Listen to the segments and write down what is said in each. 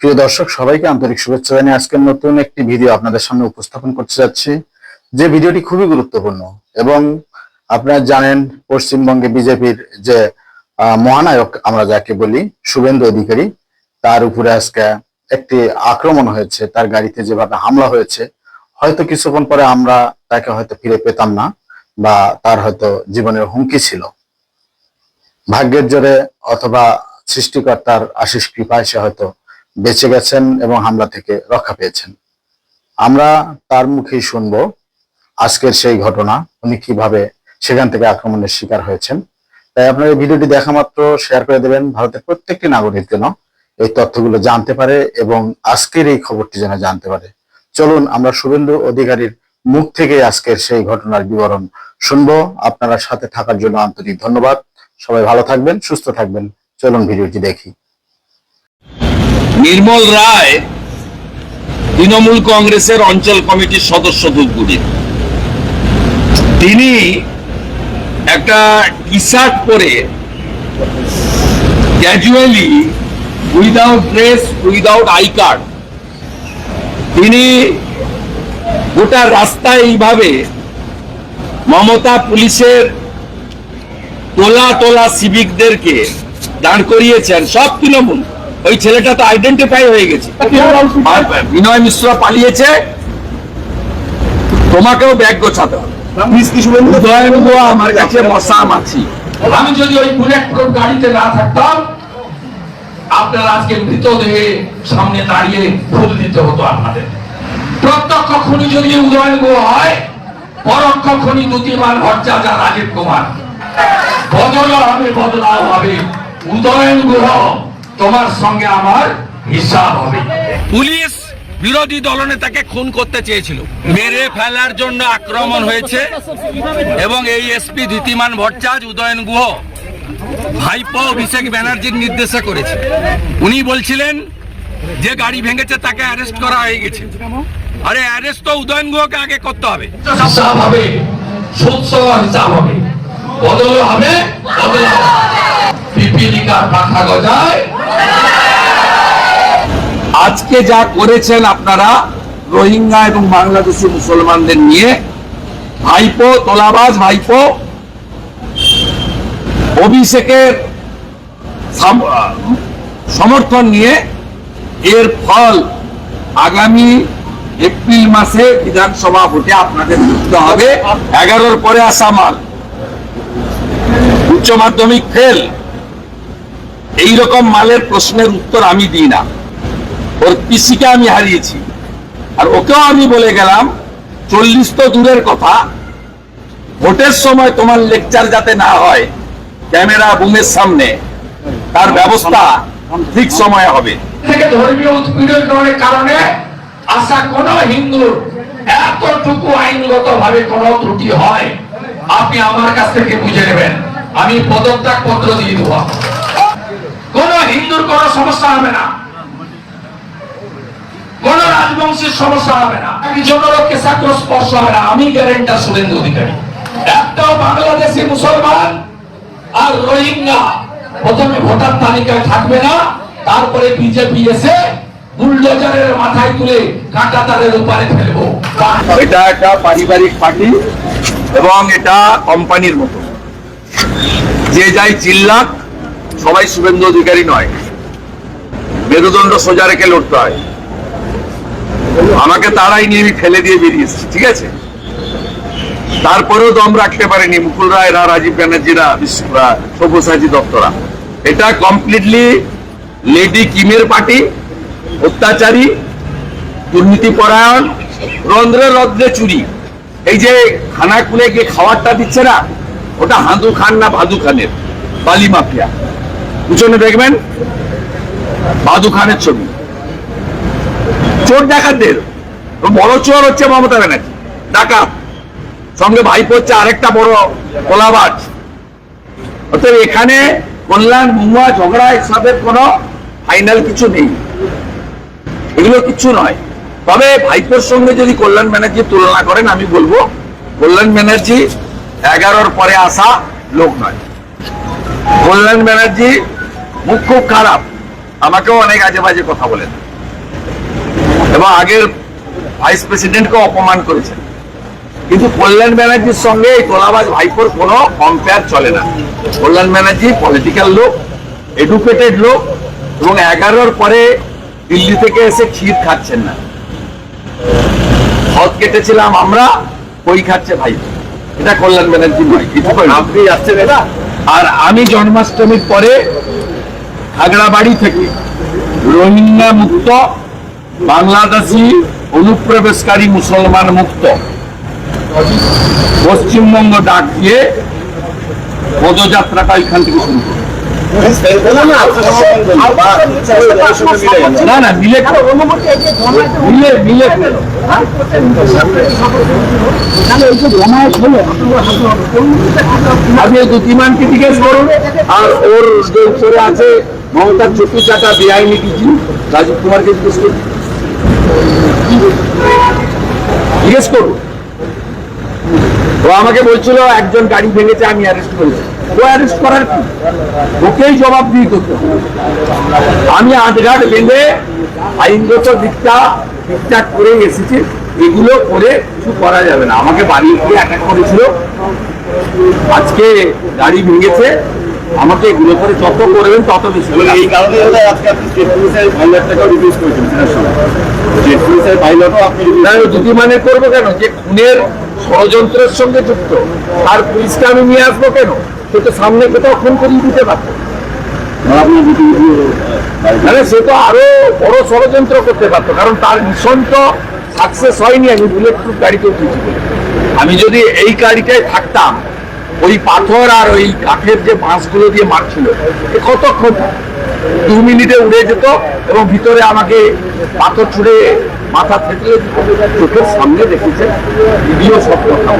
প্রিয় দর্শক, সবাইকে আন্তরিক শুভেচ্ছা জানিয়ে আজকের নতুন একটি ভিডিও আপনাদের সামনে উপস্থাপন করতে যাচ্ছি। যে ভিডিওটি খুবই গুরুত্বপূর্ণ এবং আপনারা জানেন, পশ্চিমবঙ্গে বিজেপির যে মহানায়ক, আমরা যাকে বলি, শুভেন্দু অধিকারী, তার উপরে আজকে একটি আক্রমণ হয়েছে। তার গাড়িতে যেভাবে হামলা হয়েছে, হয়তো কিছুক্ষণ পরে আমরা তাকে হয়তো ফিরে পেতাম না বা তার হয়তো জীবনের হুমকি ছিল। ভাগ্যের জোরে অথবা সৃষ্টিকর্তার আশিস কৃপায় সে হয়তো বেঁচে গেছেন এবং হামলা থেকে রক্ষা পেয়েছেন। আমরা তার মুখেই শুনব আজকের সেই ঘটনা, উনি কীভাবে সেখান থেকে আক্রমণের শিকার হয়েছেন। তাই আপনার এই ভিডিওটি দেখা মাত্র, শেয়ার করে দেবেন ভারতের প্রত্যেকটি নাগরিক যেন এই তথ্যগুলো জানতে পারে এবং আজকের এই খবরটি যেন জানতে পারে। চলুন, আমরা শুভেন্দু অধিকারীর মুখ থেকে আজকের সেই ঘটনার বিবরণ শুনব। আপনারা সাথে থাকার জন্য আন্তরিক ধন্যবাদ। সবাই ভালো থাকবেন, সুস্থ থাকবেন। চলুন ভিডিওটি দেখি। নির্মল রায় তৃণমূল কংগ্রেসের অঞ্চল কমিটির সদস্য ধূপগুড়ির তিনি একটা টি শার্ট পরে casually without dress without I card তিনি গোটা রাস্তায় এইভাবে মমতা পুলিশের তোলা তোলা সিভিকদেরকে দাঁড় করিয়েছেন, সব তৃণমূল। ওই ছেলেটা তো আইডেন্টিফাই হয়ে গেছে। বিনয় মিশ্র পালিয়েছে। তোমাকেও ব্যাগ গোছাতে হবে। আমার কাছে মশা মাছি। আমি যদি ওই বুলেট প্রুফ গাড়িতে না থাকতাম আপনারা আজকে মৃতদেহে সামনে দাঁড়িয়ে ফুল দিতে হতো আপনাদের। প্রত্যক্ষ খনি যদি উদয়ন গো হয় পরোক্ষ খনি দুতিমান ভট্টাচার রাজীব কুমার। বদল হবে বদলাও হবে। উদয়ন গুহ তোমার সঙ্গে আমার হিসাব হবে। পুলিশ বিরোধী দলনেতাকে খুন করতে চেয়েছিল। মেরে ফেলার জন্য আক্রমণ হয়েছে এবং এই এসপি ধীতিমান ভট্টাচ উদয়ন গুহ ভাইপো অভিষেক ব্যানার্জির নির্দেশে করেছে। উনি বলছিলেন যে গাড়ি ভেঙেছে তাকে অ্যারেস্ট করা হয়ে গেছে। আরে অ্যারেস্ট তো উদয়ন গুহকে আগে করতে হবে। হিসাব হবে হিসাব হবে। বদল হবে বদল হবে। পিপিলিকার পাখা গজায়। আজকে যা করেছেন আপনারা রোহিঙ্গা এবং বাংলাদেশি মুসলমানদের নিয়ে, ভাইপো, তোলাবাজ ভাইপো, অভিষেকের সমর্থন নিয়ে এর ফল আগামী এপ্রিল মাসে বিধানসভা ভোটে আপনাদের বুঝতে হবে। এগারোর পরে আসামাল উচ্চ মাধ্যমিক ফেল। এইরকম মালের প্রশ্নের উত্তর আমি দিই না। ওর পিসিকে আমি হারিয়েছি। আর ওকেও আমি বলে গেলাম, চল্লিশ তো দূরের কথা, ভোটের সময় তোমার লেকচার যাতে না হয়, ক্যামেরা বুমের সামনে, তার ব্যবস্থা ঠিক সময়ে হবে। ধর্মীয় উৎপীড়নের কারণে আসা কোন হিন্দুর এতটুকু আইনগত ভাবে কোন ত্রুটি হয়, আপনি আমার কাছ থেকে বুঝে নেবেন। আমি পদত্যাগ পত্র দিয়ে দেব কোন হিন্দুর কোন সমস্যা হবে না। কোন রাজবংশের সমস্যা হবে না। একজনেরও কেশাগ্র স্পর্শ হবে না। আমি গ্যারেন্টার শুভেন্দু অধিকারী। একটাও বাংলাদেশি মুসলমান আর রোহিঙ্গা প্রথমে ভোটার তালিকায় থাকবে না। তারপরে বিজেপি এসে বুলডোজারের মাথায় তুলে কাঁটা তারের উপরে ফেলব। এটা একটা পারিবারিক পার্টি এবং এটা কোম্পানির মতো। যে যাই চিল্লাক সবাই শুভেন্দু অধিকারী নয়। মেরুদণ্ড সোজা রেখে লড়তে হয়। আমাকে তারাই নিয়ে আমি ফেলে দিয়ে বেরিয়ে এসেছি ঠিক আছে? তারপরেও দম রাখতে পারেনি মুকুল রায়রা রাজীব ব্যানার্জিরা বিশ্ব- আহ, সব্যসাচী দত্তরা এটা কমপ্লিটলি লেডি কিমের পার্টি অত্যাচারী দুর্নীতি পরায়ণ রন্ধ্রে রন্ধ্রে চুরি। এই যে খানা খুলে গিয়ে খাবারটা দিচ্ছে না ওটা হাঁদু খান না ভাদু খানের বালি মাফিয়া। পিছনে দেখবেন বাদু খানের ছবি। চোর ডাকাতদের। বড় চোর হচ্ছে মমতা ব্যানার্জি। ডাকাত। সঙ্গে ভাইপো হচ্ছে আরেকটা বড় কোলাবাজ অতএব এখানে কল্যাণ, মহুয়া, ঝগড়া এসবের কোনো ফাইনাল কিছু নেই। এগুলো কিচ্ছু নয়। তবে ভাইপোর সঙ্গে যদি কল্যাণ ব্যানার্জি তুলনা করেন, আমি বলব, কল্যাণ ব্যানার্জি এগারোর পরে আসা লোক নয়। কল্যাণ ব্যানার্জি, মুখ খুব খারাপ। আমাকেও অনেক আজে বাজে কথা বলেন। এবং আগের ভাইস প্রেসিডেন্টকে অপমান করেছেন। কিন্তু কল্যাণ ব্যানার্জির সঙ্গে এই তোলাবাজ ভাইপোর কোনো কম্পেয়ার চলে না। কল্যাণ ব্যানার্জি পলিটিক্যাল লোক এডুকেটেড লোক, এবং এগারোর পরে দিল্লি থেকে এসে ক্ষীর খাচ্ছেন না। হদ কেটেছিলাম আমরা, কই খাচ্ছে ভাই? এটা কল্যাণ ব্যানার্জি নয় আপনি আসছেন এটা আর আমি জন্মাষ্টমীর পরে খাগড়াবাড়ি থেকে রোহিঙ্গা মুক্ত, বাংলাদেশি অনুপ্রবেশকারী মুসলমান মুক্ত। পশ্চিমবঙ্গ ডাক দিয়ে পদযাত্রাটা এখান থেকে শুরু করব না না মিলে মিলে মিলে জিজ্ঞেস করুন। আর ওর উপরে আছে জিজ্ঞেস জিজ্ঞেস করুন। ও আমাকে বলছিল, একজন গাড়ি ভেঙেছে, আমি অ্যারেস্ট করেছি। ও অ্যারেস্ট করার ওকেই জবাব দিয়ে করতে। আমি আটঘাট ভেঙে আইনগত দিকটা ঠিকঠাক করে এসেছি এগুলো করে কিছু করা যাবে না। আমাকে বাড়ি গিয়ে অ্যাটাক করেছিল। আজকে গাড়ি ভেঙেছে। আমাকে এগুলো করে যত করবেন তত বেশি। এই কারণে বোধ আজকে আপনি স্টেট পুলিশের পাইলটটাকেও রিলিজ করেছেন সেটার সময় স্টেট পুলিশের পাইলটও আপনি না, দুটি মানে করব কেন? যে খুনের ষড়যন্ত্রের সঙ্গে যুক্ত আর পুলিশকে আমি নিয়ে আসব কেন? সে তো সামনে কোথাও খুন করিয়ে দিতে পারতো। মানে সে তো আরও বড় ষড়যন্ত্র করতে পারতো, কারণ তার মিশন তো সাকসেস হয়নি, আমি বুলেট প্রুফ গাড়িতে উঠেছি আমি যদি এই গাড়িটায় থাকতাম, ওই পাথর আর ওই কাঠের যে বাঁশগুলো দিয়ে মারছিল কতক্ষণ দু মিনিটে উড়ে যেত এবং ভিতরে আমাকে পাথর ছুড়ে মাথা দিত। চোখের সামনে দেখেছে ভিডিও সব কথা।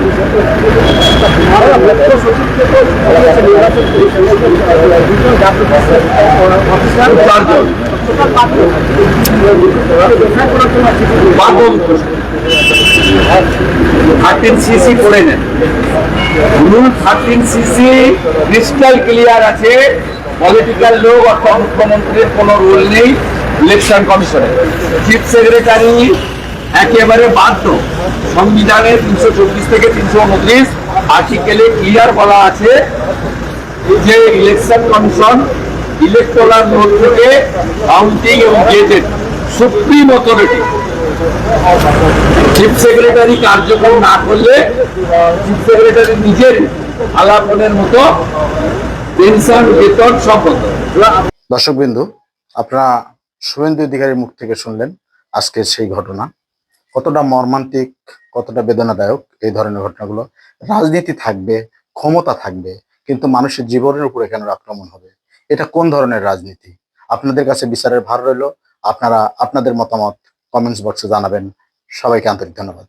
থার্টিন সিসি করে নেন ক্রিস্টাল ক্লিয়ার আছে পলিটিক্যাল লোক অথবা মুখ্যমন্ত্রীর কোনো রোল নেই ইলেকশন কমিশনে চিফ সেক্রেটারি একেবারে বাধ্য। সংবিধানে তিনশো চব্বিশ থেকে তিনশো উনত্রিশ আর্টিকেলে ক্লিয়ার বলা আছে যে ইলেকশন কমিশন ইলেকটোরাল রোল থেকে কাউন্টিং এবং gazette supreme authority chief secretary কার্যক্রম না করলে চিফ সেক্রেটারি নিজের আলাপনের মতো বন্ধ দর্শকবিন্দু, আপনারা শুভেন্দু অধিকারীর মুখ থেকে শুনলেন আজকে সেই ঘটনা। কতটা মর্মান্তিক, কতটা বেদনাদায়ক এই ধরনের ঘটনাগুলো। রাজনীতি থাকবে, ক্ষমতা থাকবে, কিন্তু মানুষের জীবনের উপরে কেন আক্রমণ হবে? এটা কোন ধরনের রাজনীতি? আপনাদের কাছে বিচারের ভার রইল। আপনারা, আপনাদের মতামত কমেন্টস বক্সে জানাবেন। সবাইকে আন্তরিক ধন্যবাদ।